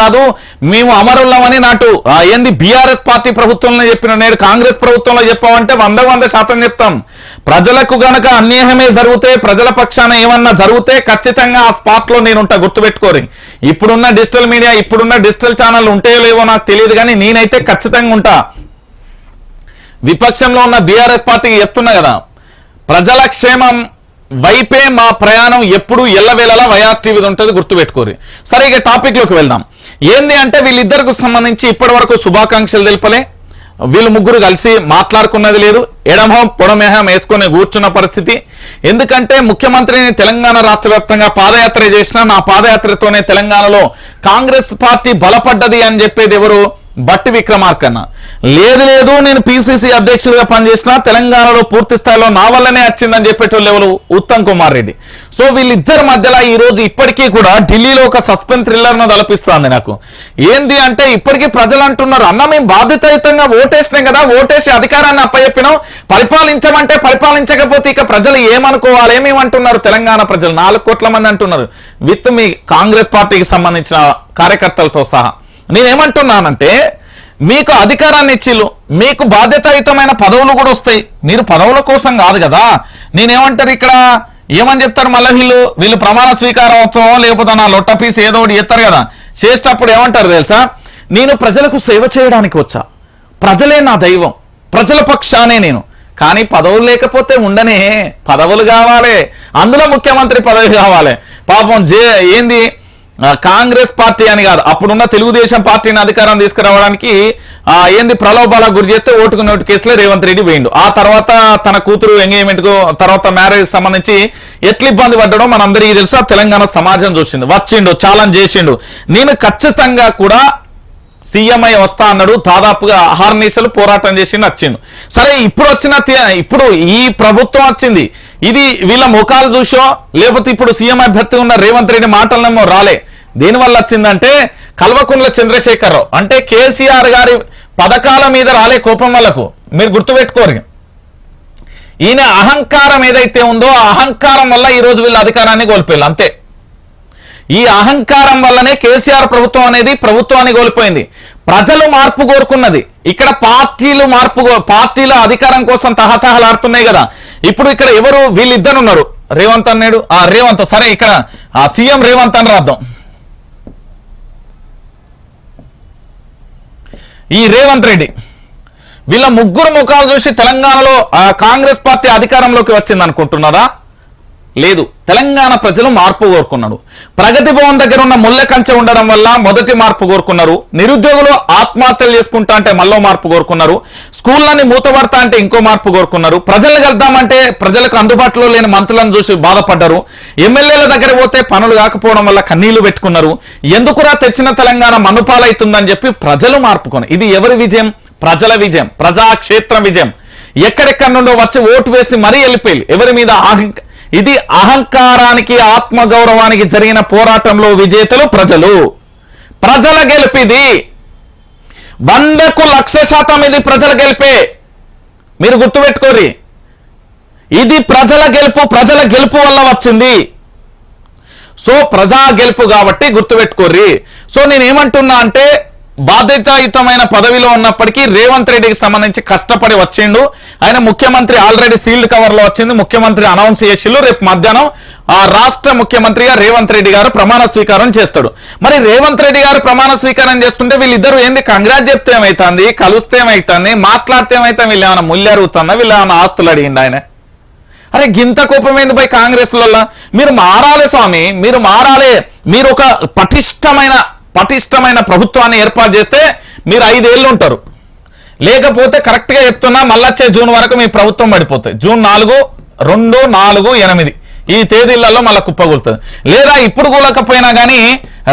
కాదు మేము అమరులమని నాటు ఏంది బీఆర్ఎస్ పార్టీ ప్రభుత్వంలో చెప్పిన నేడు కాంగ్రెస్ ప్రభుత్వంలో చెప్పామంటే వంద వంద శాతం చెప్తాం. ప్రజలకు గనక అన్యాయమే జరిగితే ప్రజల పక్షాన ఏమన్నా జరిగితే ఖచ్చితంగా ఆ స్పాట్లో నేను ఉంటా గుర్తుపెట్టుకోరి. ఇప్పుడున్న డిజిటల్ మీడియా ఇప్పుడున్న డిజిటల్ ఛానల్ ఉంటాయో లేవో నాకు తెలియదు కానీ నేనైతే ఖచ్చితంగా ఉంటా. విపక్షంలో ఉన్న బీఆర్ఎస్ పార్టీకి చెప్తున్నా కదా ప్రజల క్షేమం వైపే మా ప్రయాణం ఎప్పుడు ఎల్లవేళలా వైఆర్టీవీ ఉంటుంది గుర్తుపెట్టుకోరి. సరే ఇక టాపిక్లోకి వెళ్దాం. ఏంది అంటే వీళ్ళిద్దరికి సంబంధించి ఇప్పటి వరకు శుభాకాంక్షలు తెలిపలే. వీళ్ళు ముగ్గురు కలిసి మాట్లాడుకున్నది లేదు. ఎడమహం పొడమేహం వేసుకొని కూర్చున్న పరిస్థితి. ఎందుకంటే ముఖ్యమంత్రిని తెలంగాణ రాష్ట్ర వ్యాప్తంగా పాదయాత్ర చేసిన నా పాదయాత్రతోనే తెలంగాణలో కాంగ్రెస్ పార్టీ బలపడ్డది అని చెప్పేది ఎవరు? బట్టి విక్రమార్కన్న. లేదు లేదు నేను పిసిసి అధ్యక్షుడిగా పనిచేసిన తెలంగాణలో పూర్తి స్థాయిలో నా వల్లనే వచ్చిందని చెప్పేటోళ్ళు ఎవరు? ఉత్తమ్ కుమార్ రెడ్డి. సో వీళ్ళిద్దరి మధ్యలో ఈ రోజు ఇప్పటికీ కూడా ఢిల్లీలో ఒక సస్పెన్స్ థ్రిల్లర్ తలపిస్తుంది నాకు. ఏంది అంటే ఇప్పటికీ ప్రజలు అంటున్నారు అన్న మేము బాధ్యతాయుతంగా ఓటేసినాం కదా ఓటేసి అధికారాన్ని అప్పచెప్పినాం. పరిపాలించమంటే పరిపాలించకపోతే ఇక ప్రజలు ఏమనుకోవాలి? ఏమేమంటున్నారు తెలంగాణ ప్రజలు? నాలుగు కోట్ల మంది అంటున్నారు. విత్ మీ కాంగ్రెస్ పార్టీకి సంబంధించిన కార్యకర్తలతో సహా. నేనేమంటున్నానంటే మీకు అధికారాన్ని ఇచ్చిళ్ళు మీకు బాధ్యతాయుతమైన పదవులు కూడా వస్తాయి. మీరు పదవుల కోసం కాదు కదా. నేనేమంటారు ఇక్కడ? ఏమని చెప్తారు మళ్ళీ వీళ్ళు? వీళ్ళు ప్రమాణ స్వీకారోత్సవం లేకపోతే నా లొట్ట పీస్ ఏదో ఒకటి చెప్తారు కదా. చేసేటప్పుడు ఏమంటారు తెలుసా? నేను ప్రజలకు సేవ చేయడానికి వచ్చా. ప్రజలే నా దైవం. ప్రజల పక్షానే నేను. కానీ పదవులు లేకపోతే ఉండనే. పదవులు కావాలి. అందులో ముఖ్యమంత్రి పదవి కావాలి. పాపం జే ఏంది? కాంగ్రెస్ పార్టీ అని కాదు. అప్పుడున్న తెలుగుదేశం పార్టీని అధికారం తీసుకురావడానికి ఏంది ప్రలోభాల గురి చేస్తే ఓటుకు నోటు కేసులో రేవంత్ రెడ్డి పోయిండు ఆ తర్వాత తన కూతురు ఎంగేజ్మెంట్కు తర్వాత మ్యారేజ్ సంబంధించి ఎట్లా ఇబ్బంది పడ్డడో మనందరికీ తెలుసు. తెలంగాణ సమాజం చూసింది వచ్చిండు ఛాలెంజ్ చేసిండు. నేను ఖచ్చితంగా కూడా సీఎంఐ వస్తా అన్నాడు. దాదాపుగా ఆహార్నిశలు పోరాటం చేసిండు వచ్చిండు. సరే ఇప్పుడు వచ్చిన ఇప్పుడు ఈ ప్రభుత్వం వచ్చింది. ఇది వీళ్ళ ముఖాలు చూసో లేకపోతే ఇప్పుడు సీఎం అభ్యర్థి ఉన్న రేవంత్ రెడ్డి మాటలనేమో రాలే. దీనివల్ల వచ్చిందంటే కల్వకుంట్ల చంద్రశేఖరరావు అంటే కేసీఆర్ గారి పథకాల మీద రాలే కోపం వాళ్ళకు. మీరు గుర్తుపెట్టుకోరు. ఈయన అహంకారం ఏదైతే ఉందో ఆ అహంకారం వల్ల ఈరోజు వీళ్ళ అధికారాన్ని కోల్పోయారు అంతే. ఈ అహంకారం వల్లనే కేసీఆర్ ప్రభుత్వం అనేది ప్రభుత్వాన్ని కోల్పోయింది. ప్రజలు మార్పు కోరుకున్నది. ఇక్కడ పార్టీలు మార్పు పార్టీలు పార్టీల అధికారం కోసం తహతహలాడుతున్నాయి కదా. ఇప్పుడు ఇక్కడ ఎవరు వీళ్ళిద్దరు ఉన్నారు రేవంత్ అన్నాడు. ఆ రేవంత్ సరే ఇక్కడ ఆ సీఎం రేవంత్ అని రాద్దాం. ఈ రేవంత్ రెడ్డి. వీళ్ళ ముగ్గురు ముఖాలు చూసి తెలంగాణలో కాంగ్రెస్ పార్టీ అధికారంలోకి వచ్చింది అనుకుంటున్నారా లేదు. తెలంగాణ ప్రజలు మార్పు కోరుకున్నారు. ప్రగతి భవన్ దగ్గర ఉన్న ముళ్ళ కంచె ఉండడం వల్ల మొదటి మార్పు కోరుకున్నారు. నిరుద్యోగులు ఆత్మహత్యలు చేసుకుంటా అంటే మళ్ళీ మార్పు కోరుకున్నారు. స్కూళ్ళని మూతపడతా అంటే ఇంకో మార్పు కోరుకున్నారు. ప్రజలు కలుద్దామంటే ప్రజలకు అందుబాటులో లేని మంత్రులను చూసి బాధపడ్డారు. ఎమ్మెల్యేల దగ్గర పోతే పనులు కాకపోవడం వల్ల కన్నీళ్ళు పెట్టుకున్నారు. ఎందుకురా తెచ్చిన తెలంగాణ మనుపాలైతుందని చెప్పి ప్రజలు మార్పుకొని ఇది ఎవరి విజయం? ప్రజల విజయం. ప్రజాక్షేత్ర విజయం. ఎక్కడెక్కడి నుండో వచ్చి ఓటు వేసి మరీ వెళ్ళిపోయి ఎవరి మీద ఇది అహంకారానికి ఆత్మగౌరవానికి జరిగిన పోరాటంలో విజేతలు ప్రజలు. ప్రజల గెలిపిది వందకు లక్ష శాతం ఇది ప్రజల గెలిపే. మీరు గుర్తుపెట్టుకోరి ఇది ప్రజల గెలుపు ప్రజల గెలుపు వల్ల వచ్చింది. సో ప్రజా గెలుపు కాబట్టి గుర్తుపెట్టుకోర్రి. సో నేనేమంటున్నా అంటే బాధ్యతాయుతమైన పదవిలో ఉన్నప్పటికీ రేవంత్ రెడ్డికి సంబంధించి కష్టపడి వచ్చిండు. ఆయన ముఖ్యమంత్రి ఆల్రెడీ సీల్డ్ కవర్లో వచ్చింది. ముఖ్యమంత్రి అనౌన్స్ చేసిళ్ళు. రేపు మధ్యాహ్నం ఆ రాష్ట్ర ముఖ్యమంత్రిగా రేవంత్ రెడ్డి గారు ప్రమాణ స్వీకారం చేస్తాడు. మరి రేవంత్ రెడ్డి గారు ప్రమాణ స్వీకారం చేస్తుంటే వీళ్ళిద్దరు ఏంది? కంగ్రాట్ చెప్తే ఏమైతుంది? కలుస్తే ఏమైతుంది? మాట్లాడితే ఏమైతే వీళ్ళు ఏమైనా ముళ్ళు అరుగుతుందా? వీళ్ళు ఏమైనా ఆస్తులు అడిగిండు ఆయన? అరే గింత కోపమైంది పోయి కాంగ్రెస్ మీరు మారాలి స్వామి. మీరు మారాలి. మీరు ఒక పటిష్టమైన పటిష్టమైన ప్రభుత్వాన్ని ఏర్పాటు చేస్తే మీరు ఐదేళ్ళు ఉంటారు. లేకపోతే కరెక్ట్గా చెప్తున్నా మళ్ళొచ్చే జూన్ వరకు మీ ప్రభుత్వం పడిపోతుంది. జూన్ నాలుగు రెండు నాలుగు ఎనిమిది. ఈ తేదీలలో మళ్ళీ కుప్పగూలుతుంది లేదా ఇప్పుడు కూలకపోయినా కానీ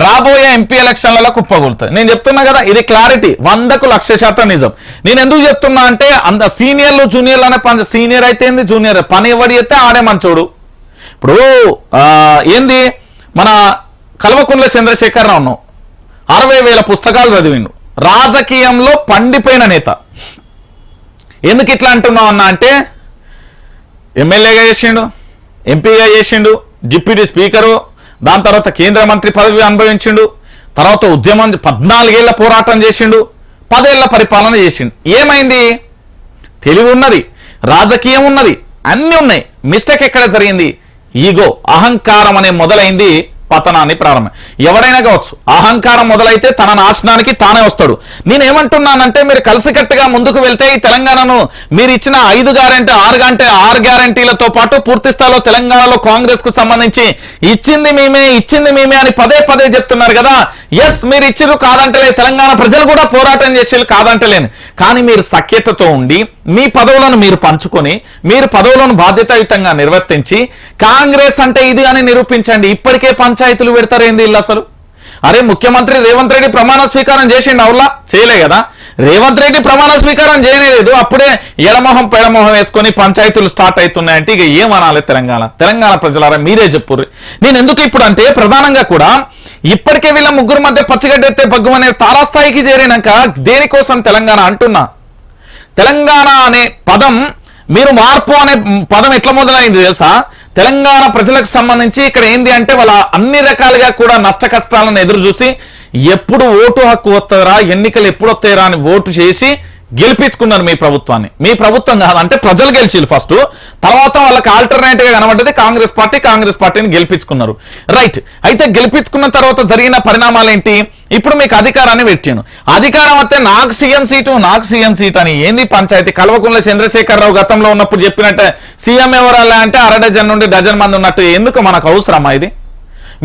రాబోయే ఎంపీ ఎలక్షన్లలో కుప్పగూలుతుంది నేను చెప్తున్నా కదా ఇది క్లారిటీ. వందకు లక్ష శాతం నిజం. నేను ఎందుకు చెప్తున్నా అంటే అంత సీనియర్లు జూనియర్లు అనే పని సీనియర్ అయితే ఏంది జూనియర్? పని ఎవడి అయితే ఆడే మంచోడు. ఇప్పుడు ఏంది? మన కల్వకుంట్ల చంద్రశేఖర్ రావు అరవై వేల పుస్తకాలు చదివిండు. రాజకీయంలో పండిపోయిన నేత. ఎందుకు ఇట్లా అంటున్నావు అన్న అంటే ఎమ్మెల్యేగా చేసిండు ఎంపీగా చేసిండు డిప్యూటీ స్పీకరు దాని తర్వాత కేంద్ర మంత్రి పదవి అనుభవించిండు తర్వాత ఉద్యమం పద్నాలుగేళ్ళ పోరాటం చేసిండు పదేళ్ళ పరిపాలన చేసిండు. ఏమైంది? తెలివి ఉన్నది రాజకీయం ఉన్నది అన్నీ ఉన్నాయి. మిస్టేక్ ఎక్కడ జరిగింది? ఈగో అహంకారం అనే మొదలైంది. పతనాన్ని ప్రారంభం. ఎవరైనా కావచ్చు అహంకారం మొదలైతే తన నాశనానికి తానే వస్తాడు. నేనేమంటున్నానంటే మీరు కలిసికట్టుగా ముందుకు వెళ్తే ఈ తెలంగాణను మీరు ఇచ్చిన ఐదు గ్యారంటీ ఆరు గంటే ఆరు గ్యారంటీలతో పాటు పూర్తి స్థాయిలో తెలంగాణలో కాంగ్రెస్కు సంబంధించి ఇచ్చింది మేమే ఇచ్చింది మేమే అని పదే పదే చెప్తున్నారు కదా. ఎస్ మీరు ఇచ్చిరు కాదంటలే తెలంగాణ ప్రజలు కూడా పోరాటం చేసేది కాదంటలేను. కానీ మీరు సఖ్యతతో ఉండి మీ పదవులను మీరు పంచుకొని మీరు పదవులను బాధ్యతాయుతంగా నిర్వర్తించి కాంగ్రెస్ అంటే ఇది అని నిరూపించండి. ఇప్పటికే పంచాయతీలు పెడతారేంది ఇల్లు అసలు? అరే ముఖ్యమంత్రి రేవంత్ రెడ్డి ప్రమాణ స్వీకారం చేసిండు అవులా చేయలే కదా. రేవంత్ రెడ్డి ప్రమాణ స్వీకారం చేయలేదు అప్పుడే ఎడమొహం పెడమొహం వేసుకొని పంచాయతీలు స్టార్ట్ అవుతున్నాయంటే ఇక ఏమనాలి తెలంగాణ? తెలంగాణ ప్రజలారా మీరే చెప్పుర్రి. నేను ఎందుకు ఇప్పుడు అంటే ప్రధానంగా కూడా ఇప్పటికే వీళ్ళ ముగ్గురు మధ్య పచ్చిగడ్డెత్తే బగ్గు అనే తారాస్థాయికి చేరినాక దేనికోసం తెలంగాణ అంటున్నా? తెలంగాణ అనే పదం మీరు మార్పు అనే పదం ఎట్లా మొదలైంది తెలుసా? తెలంగాణ ప్రజలకు సంబంధించి ఇక్కడ ఏంది అంటే వాళ్ళ అన్ని రకాలుగా కూడా నష్ట కష్టాలను ఎదురు చూసి ఎప్పుడు ఓటు హక్కు వస్తారా ఎన్నికలు ఎప్పుడు వస్తాయరా అని ఓటు చేసి గెలిపించుకున్నారు మీ ప్రభుత్వాన్ని. మీ ప్రభుత్వం కాదు అంటే ప్రజలు గెలిచిరు ఫస్ట్ తర్వాత వాళ్ళకి ఆల్టర్నేటివ్గా కనబడ్డది కాంగ్రెస్ పార్టీ కాంగ్రెస్ పార్టీని గెలిపించుకున్నారు. రైట్ అయితే గెలిపించుకున్న తర్వాత జరిగిన పరిణామాలు ఏంటి ఇప్పుడు మీకు అధికారాన్ని పెట్టాను అధికారం వస్తే నాకు సీఎం సీటు నాకు సీఎం సీట్ అని ఏంది పంచాయతీ? కల్వకుంట్ల చంద్రశేఖరరావు గతంలో ఉన్నప్పుడు చెప్పినట్టే సీఎం ఎవరాలా అంటే అర డజన్ నుండి డజన్ మంది ఉన్నట్టు. ఎందుకు మనకు అవసరమా ఇది?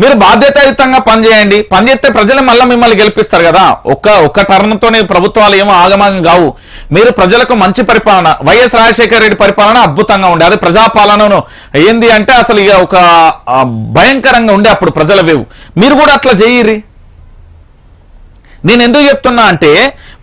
మీరు బాధ్యతాయుతంగా పనిచేయండి. పనిచేస్తే ప్రజలు మళ్ళీ మిమ్మల్ని గెలిపిస్తారు కదా. ఒక్క ఒక్క టర్న్తోనే ప్రభుత్వాలు ఏమో ఆగమాగం కావు. మీరు ప్రజలకు మంచి పరిపాలన వైఎస్ రాజశేఖర రెడ్డి పరిపాలన అద్భుతంగా ఉండే. అది ప్రజాపాలనను ఏంది అంటే అసలు ఇక ఒక భయంకరంగా ఉండే అప్పుడు ప్రజల వేవు మీరు కూడా అట్లా చేయరి నేను ఎందుకు చెప్తున్నా అంటే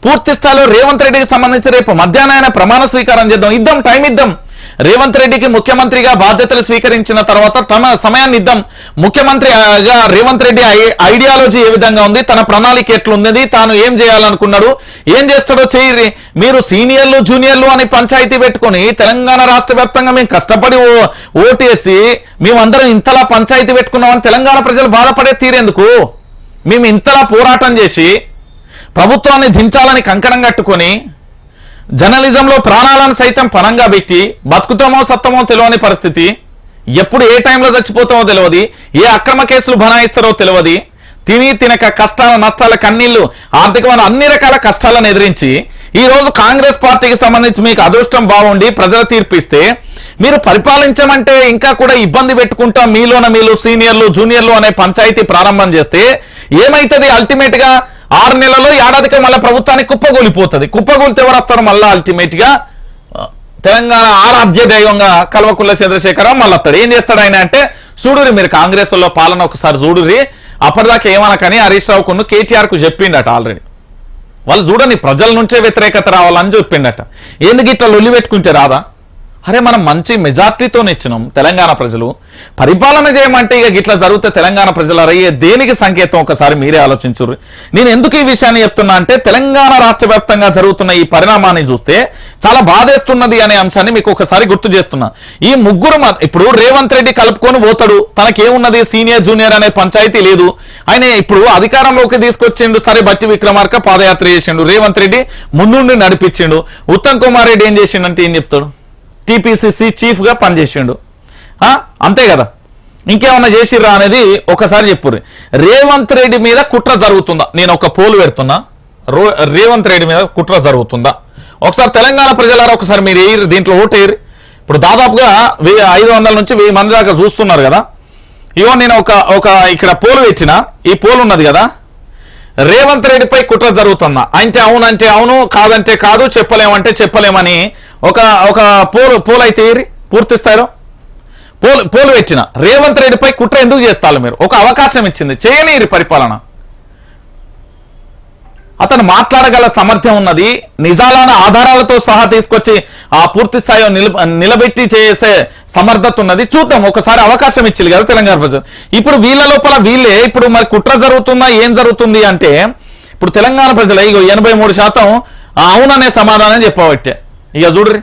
పూర్తి స్థాయిలో రేవంత్ రెడ్డికి సంబంధించి రేపు మధ్యాహ్నం ఆయన ప్రమాణ స్వీకారం చేద్దాం. ఇద్దాం టైం ఇద్దాం. రేవంత్ రెడ్డికి ముఖ్యమంత్రిగా బాధ్యతలు స్వీకరించిన తర్వాత తన సమయాన్ని ఇద్దాం ముఖ్యమంత్రిగా రేవంత్ రెడ్డి ఐ- ఐడియాలజీ ఏ విధంగా ఉంది? తన ప్రణాళిక ఎట్లుంది తాను ఏం చేయాలనుకున్నాడు? ఏం చేస్తాడో చేయి మీరు సీనియర్లు జూనియర్లు అని పంచాయతీ పెట్టుకొని తెలంగాణ రాష్ట్ర వ్యాప్తంగా మేము కష్టపడి ఓ- ఓటేసి మేమందరం ఇంతలా పంచాయతీ పెట్టుకున్నామని తెలంగాణ ప్రజలు బాధపడే తీరేందుకు? మేము ఇంతలా పోరాటం చేసి ప్రభుత్వాన్ని దించాలని కంకణం కట్టుకొని జర్నలిజంలో ప్రాణాలను సైతం పనంగా పెట్టి బతుకుతామో సత్తమో తెలియని పరిస్థితి ఎప్పుడు ఏ టైంలో చచ్చిపోతామో తెలియదు ఏ అక్రమ కేసులు బనాయిస్తారో తెలియదు తిని తినక కష్టాల నష్టాల కన్నీళ్ళు ఆర్థికమైన అన్ని రకాల కష్టాలను ఎదిరించి ఈ రోజు కాంగ్రెస్ పార్టీకి సంబంధించి మీకు అదృష్టం బాగుండి ప్రజల తీర్పిస్తే మీరు పరిపాలించమంటే ఇంకా కూడా ఇబ్బంది పెట్టుకుంటా మీలోన మీలు సీనియర్లు జూనియర్లు అనే పంచాయతీ ప్రారంభం చేస్తే ఏమైతుంది అల్టిమేట్గా? ఆరు నెలల్లో ఏడాదికి మళ్ళీ ప్రభుత్వానికి కుప్పగూలిపోతుంది. కుప్పగూలితే ఎవరు వస్తారు మళ్ళీ అల్టిమేట్గా? తెలంగాణ ఆరాధ్య దైవంగా కల్వకుల్ల చంద్రశేఖరరావు మళ్ళీ వస్తాడు. ఏం చేస్తాడు ఆయన అంటే చూడురి మీరు కాంగ్రెస్లో పాలన ఒకసారి చూడురి అప్పటిదాకా ఏమనకని హరీష్ రావు కొన్ను కేటీఆర్కు చెప్పిండట ఆల్రెడీ వాళ్ళు చూడండి ప్రజల నుంచే వ్యతిరేకత రావాలని చెప్పిండట. ఎందుకు ఇట్లా లొల్లి పెట్టుకుంటే రాదా? అరే మనం మంచి మెజార్టీతో ఇచ్చినాం తెలంగాణ ప్రజలు. పరిపాలన చేయమంటే ఇక ఇట్లా జరిగితే తెలంగాణ ప్రజలు అరయ్యే దేనికి సంకేతం ఒకసారి మీరే ఆలోచించరు. నేను ఎందుకు ఈ విషయాన్ని చెప్తున్నా అంటే తెలంగాణ రాష్ట్ర వ్యాప్తంగా జరుగుతున్న ఈ పరిణామాన్ని చూస్తే చాలా బాధేస్తున్నది అనే అంశాన్ని మీకు ఒకసారి గుర్తు చేస్తున్నా. ఈ ముగ్గురు ఇప్పుడు రేవంత్ రెడ్డి కలుపుకొని పోతాడు. తనకేమున్నది సీనియర్ జూనియర్ అనే పంచాయతీ లేదు. ఆయన ఇప్పుడు అధికారంలోకి తీసుకొచ్చిండు సరే బట్టి విక్రమార్క పాదయాత్ర చేసిండు. రేవంత్ రెడ్డి ముందుండి నడిపించిండు. ఉత్తమ్ కుమార్ రెడ్డి ఏం చేసిండంటే ఏం చెప్తాడు? టీపీసీసీ చీఫ్గా పనిచేసిండు. అంతే కదా. ఇంకేమన్నా చేసిర్రా అనేది ఒకసారి చెప్పుర్రి. రేవంత్ రెడ్డి మీద కుట్ర జరుగుతుందా? నేను ఒక పోలు పెడుతున్నా. రేవంత్ రెడ్డి మీద కుట్ర జరుగుతుందా? ఒకసారి తెలంగాణ ప్రజలారా ఒకసారి మీరు వేయరు దీంట్లో ఓటు వేయరు. ఇప్పుడు దాదాపుగా వెయ్యి ఐదు వందల నుంచి వెయ్యి మంది దాకా చూస్తున్నారు కదా. ఇగో నేను ఒక ఒక ఇక్కడ పోలు పెట్టిన. ఈ పోలు ఉన్నది కదా. రేవంత్ రెడ్డిపై కుట్ర జరుగుతుందా అంటే అవునంటే అవును కాదంటే కాదు చెప్పలేమంటే చెప్పలేమని ఒక ఒక పోలు పోలు అయితే ఏరి? పూర్తి స్థాయిలో? పోలు పోలు పెట్టిన. రేవంత్ రెడ్డిపై కుట్ర ఎందుకు చేస్తారు మీరు? ఒక అవకాశం ఇచ్చింది. చేయనీరు పరిపాలన. అతను మాట్లాడగల సామర్థ్యం ఉన్నది. నిజాలైన ఆధారాలతో సహా తీసుకొచ్చి ఆ పూర్తి స్థాయిలో నిలబ నిలబెట్టి చేసే సమర్థత ఉన్నది. చూద్దాం. ఒకసారి అవకాశం ఇచ్చింది కదా తెలంగాణ ప్రజలు. ఇప్పుడు వీళ్ళ లోపల వీళ్ళే ఇప్పుడు మరి కుట్ర జరుగుతుందా ఏం జరుగుతుంది అంటే ఇప్పుడు తెలంగాణ ప్రజలు ఇగో ఎనభై మూడు శాతం అవుననే సమాధానం చెప్పబట్టే. ఇక చూడ్రి